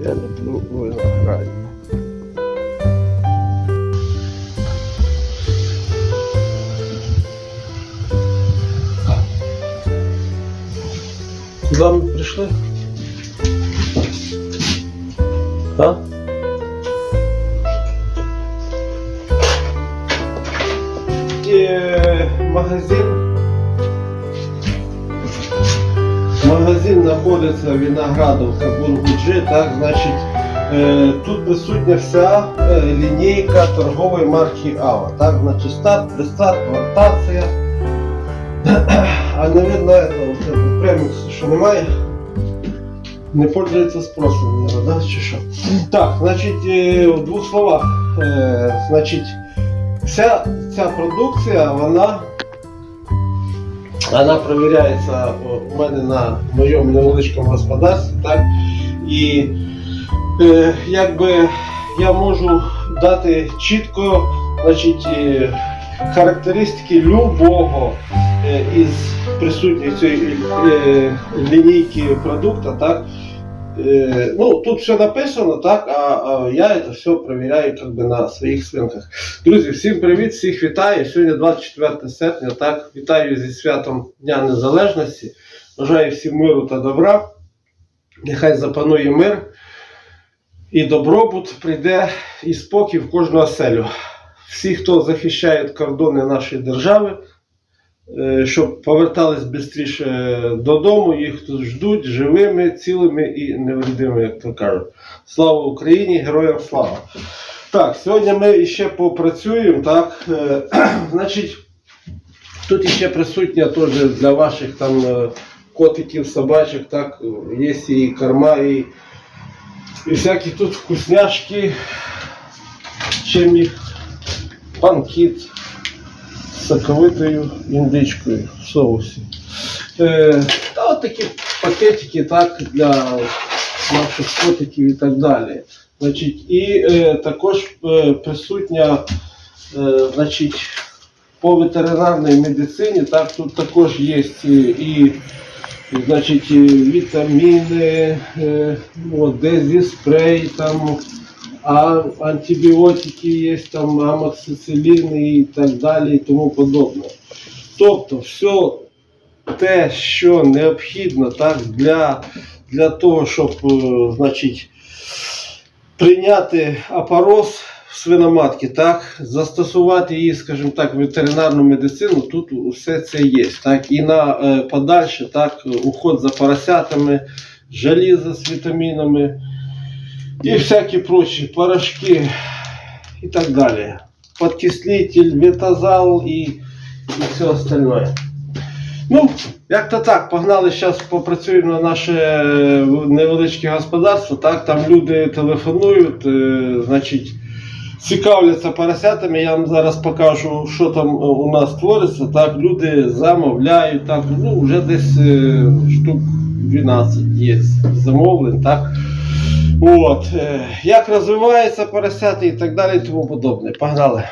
я люблю Узакай. Куда мы пришли? А? И магазин Магазин знаходиться Виноградовка Бургуджи, так, значить, е, тут присутня вся е, лінійка торгової марки Ава. Так, значить, старт, пристарт, вартація. А не видно этого, вот що немає. Не пользується спросом, наверное, да, чи що? Так, значить, е, в двох словах. Е, значить, вся ця продукція, вона вона перевіряється у мене на моєму невеличкому господарстві, так? І е, якби я можу дати чітко значить, характеристики любого е, із присутніх цієї е, лінійки продукту, так? Е, ну, тут все написано, так, а, а я це все перевіряю как би, на своїх свинках. Друзі, всім привіт, всіх вітаю. Сьогодні 24 серпня. Так, вітаю зі святом Дня Незалежності. Бажаю всім миру та добра. Нехай запанує мир і добробут прийде і спокій в кожну оселю. Всі, хто захищає кордони нашої держави, щоб повертались швидше додому, їх тут ждуть живими, цілими і невредимими, як то кажуть. Слава Україні, героям слава! Так, сьогодні ми ще попрацюємо. Так, Е, значить, тут ще присутня теж для ваших там е, котиків, собачок, так, є і корма, і, і всякі тут вкусняшки, чим їх панкіт соковитою індичкою в соусі. Е, та от такі пакетики так, для наших котиків і так далі. Значить, і е, також е, присутня е, значить, по ветеринарній медицині, так, тут також є і, значить, вітаміни, е, от, дезіспрей, там, а, антибіотики є, там, амоксицилін і так далі і тому подобне. Тобто, все те, що необхідно так, для, для того, щоб е, значить, прийняти в свиноматки, так, застосувати її, скажімо так, в ветеринарну медицину, тут все це є. Так, і на е, подальше так, уход за поросятами, желізо з вітамінами і всякі прочі порошки і так далі. Подкислитель, ветазал і, і все остальное. Ну, як то так, погнали зараз попрацюємо на наше невеличке господарство. Так, там люди телефонують, е, значить, цікавляться поросятами. Я вам зараз покажу, що там у нас твориться. Так, люди замовляють, так, ну, вже десь е, штук 12 є замовлень. Так. От, е, як розвиваються поросята і так далі, і тому подобне. Погнали.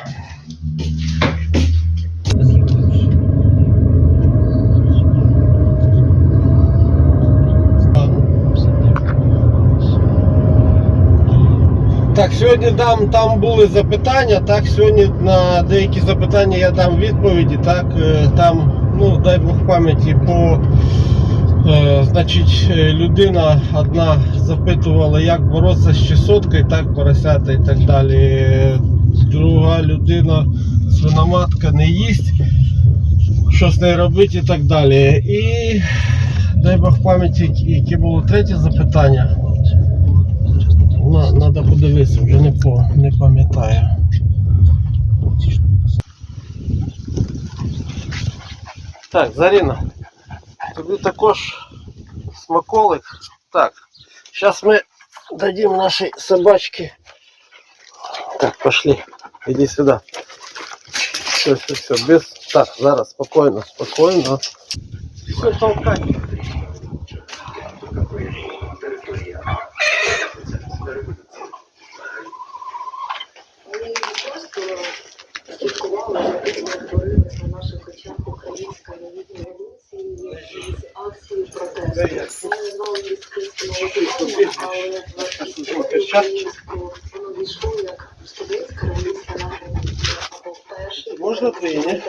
Так, сьогодні дам, там були запитання. Так, сьогодні на деякі запитання я дам відповіді. Так, е, там, ну, дай Бог пам'яті, по значить, е, людина одна запитувала, як боротися з чесоткою, так, поросята і так далі. Е, Друга людина, свиноматка не їсть, що з нею робити і так далі. І дай Бог пам'яті, яке було третє запитання. Надо подивитися, вже не, не пам'ятаю. Так, Заріна, тобі також смаколик. Так, зараз ми дадим нашій собачці. Так, пошли. Іди сюди. Все, все, все. Без... Так, зараз, спокійно, спокійно. Все, толкай. Ми Можна прийняти?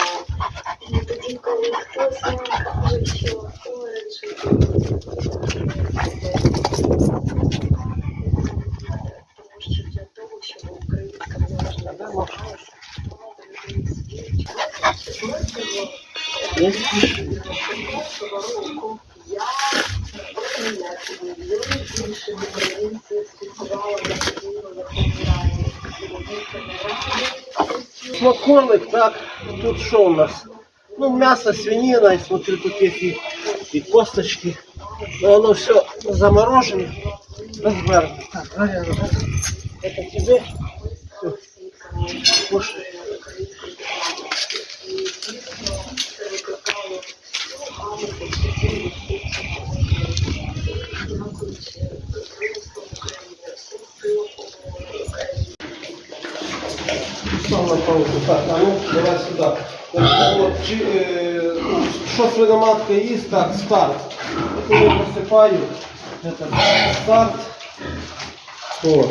І тоді, коли хтось каже, що ой, що Коник, так, тут що у нас? Ну, М'ясо, свинина, і смотрю, тут є і, і косточки. Но воно все заморожене, розвернуто. Так, правильно, да? Это тебе. Так, а ну, давай сюда. Значить, от, чи, е, ну, що свиноматка їсть, так, старт. От я посипаю. Это старт. Вот.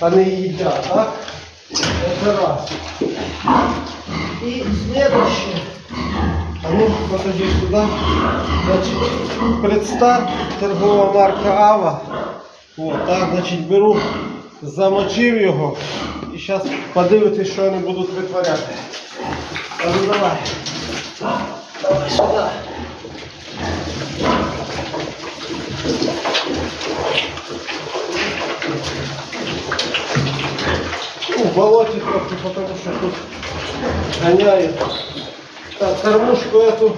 Они едят, так? Это раз. И следующее. А ну, подойди сюда. Значит, предстарт, торгова марка Ава. Вот, так, значить, беру, замочив його. І зараз подивитись, що вони будуть витворяти. Ну давай. Давай сюди. В болоте трохи, потому что тут гоняет. Так, кормушку эту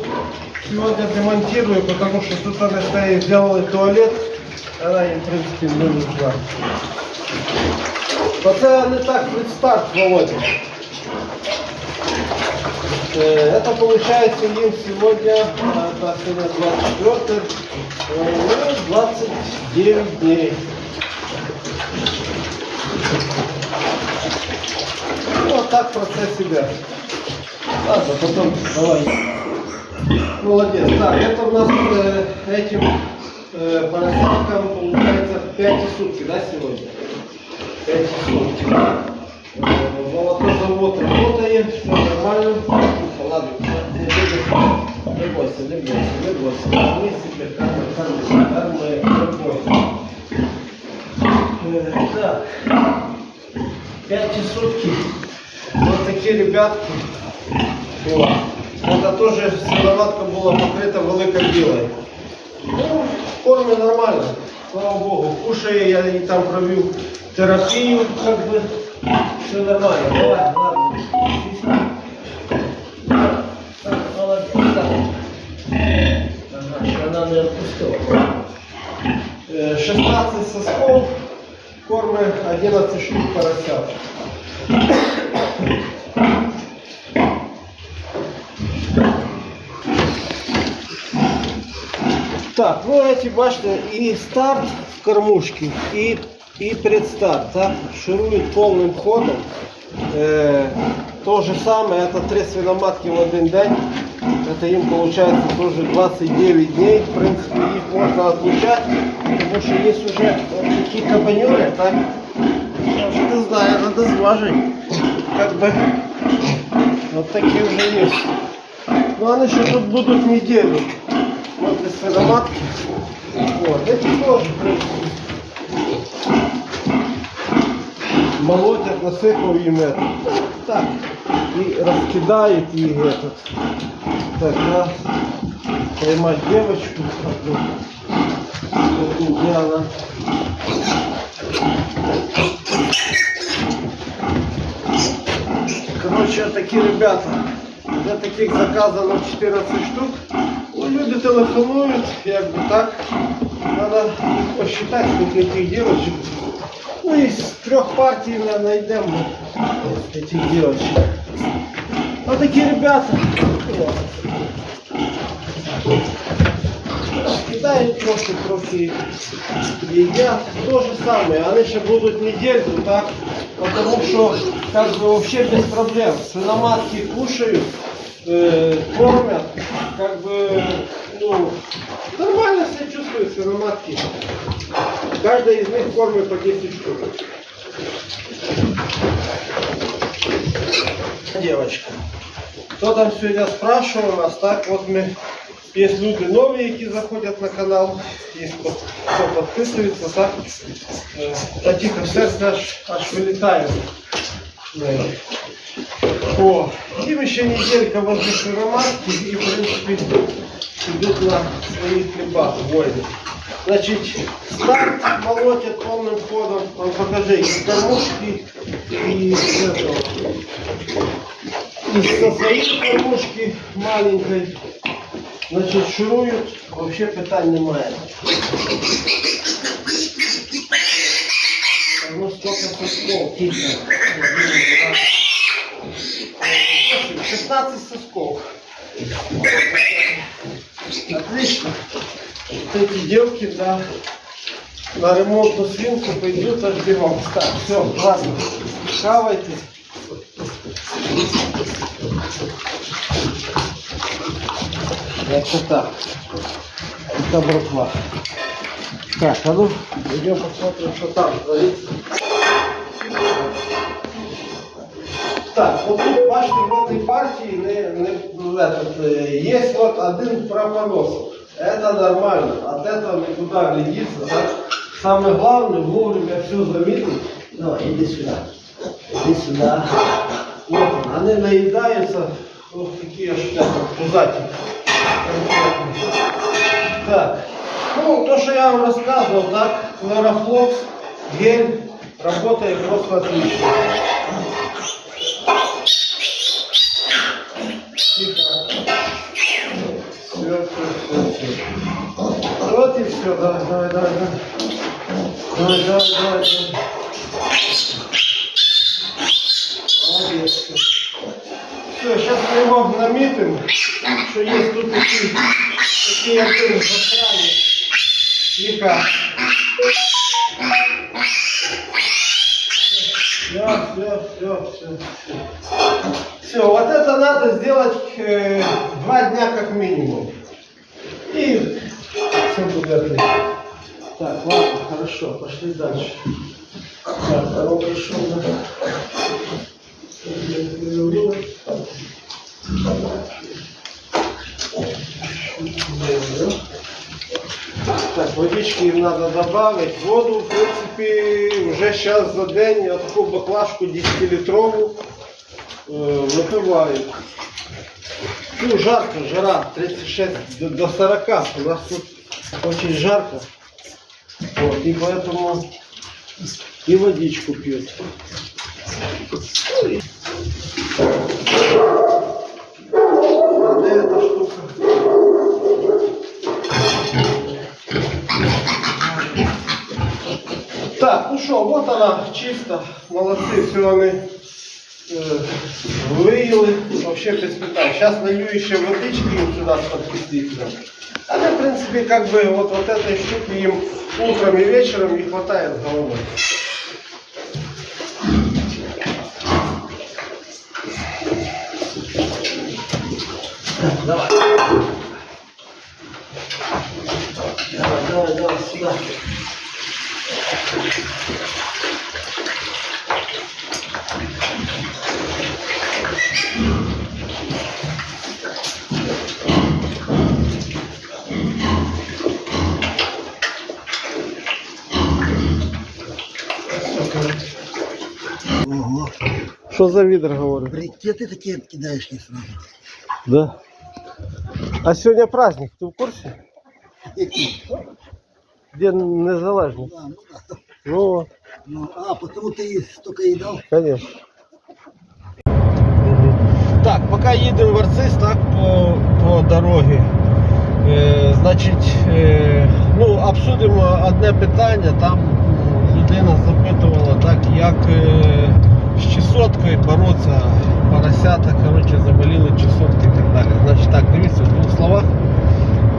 сегодня демонтирую, потому что тут они стоит, сделали туалет. Она им, в принципе, не нужна. Оце не так предстарт, Володя. Это получается им сегодня, это сегодня 24, э, ну, 29 дней. Ну, вот так процесс себя. Ладно, потом давай. Молодец. Так, это у нас э, этим э, поросяткам получается 5 сутки, да, сегодня? 5 сутки. Э, Молокозавод работает, все нормально. Ладно, не бойся, не бойся, не бойся. Мы себе кармы, кармы, кармы, не бойся. Так, 5 сутки. Вот такие ребятки. Вот. Это тоже сыроватка была покрыта великой білою. Ну, кормі нормально, слава Богу. Кушає, я і там провів терапію, как бы. Все нормально. Давай, ладно. Так, молодец. Так. Ага, ще вона не відпустила. Е, 16 сосков, корми 11 штук поросят. Так, ну эти бачите, и старт в кормушке, и, и предстарт, так, шируют полным ходом. Э, то же самое, это три свиноматки в один день. Это им получается тоже 29 дней. В принципе, их можно отлучать, потому что есть уже вот такие кабанеры, так. Я уж не знаю, надо зважить. Как бы вот такие уже есть. Но они еще тут будут неделю. Можна з переламатки. От, це теж молотять, насипав їм это. Так. и раскидает їх этот. Так, раз. Поймать девочку. Одну взяла. Короче, такие ребята. Для таких заказано 14 штук люди телефонують, якби так. Треба посчитати скільки тих дівочок. Ну і з трьох партій ми знайдемо цих дівочок. А такі ребята кидають просто трохи я То же саме, вони ще будуть недельку, так? Тому що так би, взагалі без проблем. Свиноматки кушають э, кормят, как бы, ну, Нормально все чувствуется на матке. Каждая из них формы по 10 штук. Девочка. Кто там сегодня спрашивал нас, так вот мы, есть люди новые, які заходят на канал, есть кто, подписывается, так, э, та тихо, сердце аж, аж вылетает. Да. О, еще неделька возле Широмарки и, в принципе, идут на своих хлебах войны. Значит, старт молотят полным ходом. Он покажи, из кормушки и из этого. Из со своей кормушки маленькой. Значит, шуруют, вообще питань немає. Ну, сколько сосков, тихо. 16 сосков. Отлично. Эти девки, да, на ремонтную свинку пойдут аж бегом. Так, все, ладно. Хавайте. Это так. Это братва. Так, а ну, идем посмотрим, что там творится. Так, от тут бачите, в этой партии не, не, в этот, э, есть вот один пропонос. Это нормально, от этого никуда глядится. Так? Самое главное, вовремя все заметить. Давай, иди сюда. Иди сюда. Вот он, они наедаются, вот такие аж прям пузатики. Конкретные. Так, Ну, то, что я вам рассказывал, так, хлорофлокс, гель, работает просто отлично. Тихо. Все, все, все, все. Вот и все, давай, давай, давай, давай. Давай, давай, давай. Молодец. Все, сейчас мы его наметим, что есть тут такие, такие засрали. Тихо. Все, все, все, все, все. Вот это надо сделать э, два дня как минимум. И все будет. Так, ладно, хорошо, пошли дальше. Так, он пришел, да. Так, водички им надо добавить. Воду, в принципе, уже сейчас за день я таку баклажку 10-литрову э, выпиваю. Ну, жарко, жара, 36 до, до 40. У нас тут очень жарко. Вот, и поэтому и водичку пьют. А где эта штука? Так, ну що, от вона чиста, молодці, все они е, виїли, взагалі без питань. Зараз налью еще водички им сюди з-под А Але, в принципі, как бы, вот, вот этой штуки им утром и вечером не хватает головой. Давай, давай, давай, сюда. Ого. Що за відр говорить? Брикеты такие кидаешь не сразу. Да. А сьогодні праздник, ти в курсі? Какие? День незалежності. А, ну да. Ну, Ну, а, потому ты и столько едал. конечно. Так, поки їдемо в Арцис, так, по, по дорогі. Е, значить, е, ну, обсудимо одне питання. Там людина запитувала, так, як е, з чесоткою боротися. Поросята, коротше, заболіли чесотки і так далі. Значить, так, дивіться, в двох словах.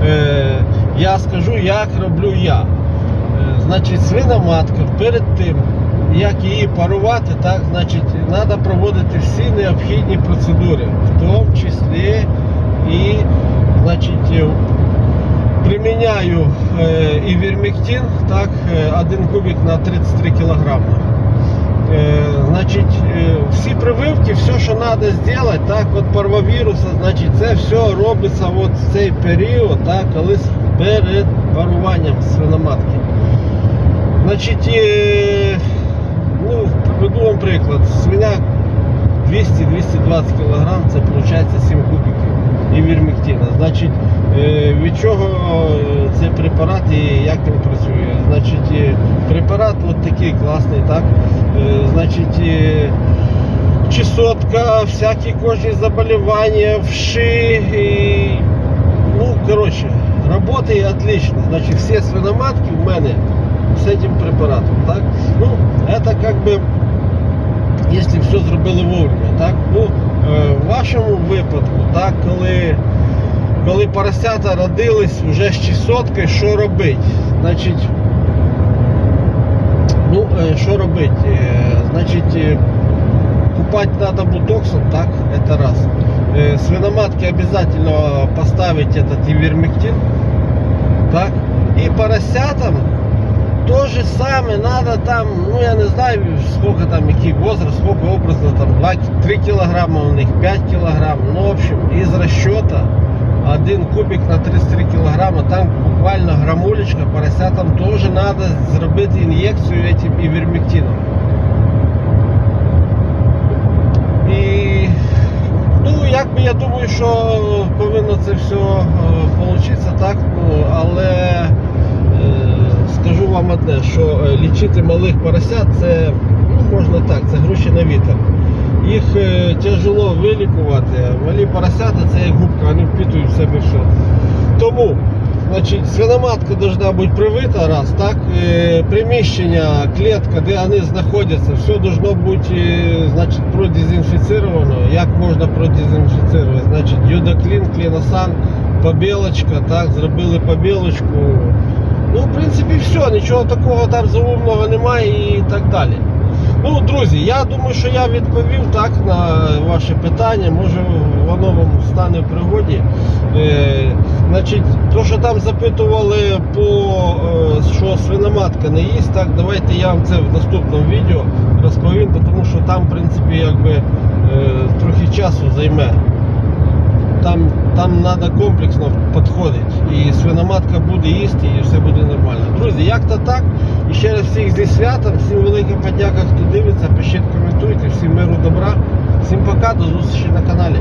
Е, я скажу, як роблю я. Е, Значить, свиноматка перед тим, як її парувати, так, значить, треба проводити всі необхідні процедури, в тому числі і значить, е, приміняю е, івермектин, так, один кубик на 33 кілограми. Е, значить, е, всі прививки, все, що треба зробити, так, от парвовіруса, значить, це все робиться от в цей період, так, коли перед паруванням свиноматки. Значить, е, ну, приведу вам приклад. Свиня 200-220 кг, це виходить 7 кубиків івермектина. Значить, е, від чого е, цей препарат і як він працює? Значить, е, препарат от такий класний, так? Е, Значить, е, чесотка, всякі кожні заболівання, вши. І, ну, коротше, работає отлично. Значить, всі свиноматки в мене з цим препаратом, так? Ну, это как бы якщо все зробили вовремя, так? Ну, е, в вашому випадку, так, коли, коли поросята родились вже з чесоткою, що робити? Значить, ну, що робити? Значить, купать надо бутоксом, так, это раз. Свиноматке обязательно поставить этот ивермектин, так. И поросятам то же самое надо там, ну я не знаю, сколько там, який возраст, сколько образно, там 2-3 килограмма у них, 5 килограмм, ну в общем, из расчета один кубик на 33 килограмма, там буквально грамулечка, поросятам тоже надо зробити ін'єкцію этим івермектином. І ну, якби я думаю, що повинно це все вийти, так, ну, але скажу вам одне, що е, лічити малих поросят це ну, можна так, це гроші на вітер. Їх е, тяжело вилікувати. Малі поросята це як губка, вони впитують в себе все. Тому Значить, свиноматка должна бути привита раз, так? Е, приміщення, клітка, де вони знаходяться, все должно бути значить, продезінфіцировано. Як можна продезінфіцировати? Значить, юдоклін, кліносан, побілочка, так, зробили побілочку. Ну, в принципі, все, нічого такого там заумного немає і так далі. Ну, друзі, я думаю, що я відповів так на ваше питання. Може воно вам стане в пригоді. Е, значить, то, що там запитували по е, що свиноматка не їсть, так давайте я вам це в наступному відео розповім, тому що там, в принципі, якби е, трохи часу займе. Там, там треба комплексно підходити. І свиноматка буде їсти, і все буде нормально. Друзі, як то так. І ще раз всіх зі святом, всім велика подяка, хто дивиться, пишіть, коментуйте, всім миру, добра. Всім пока, до зустрічі на каналі.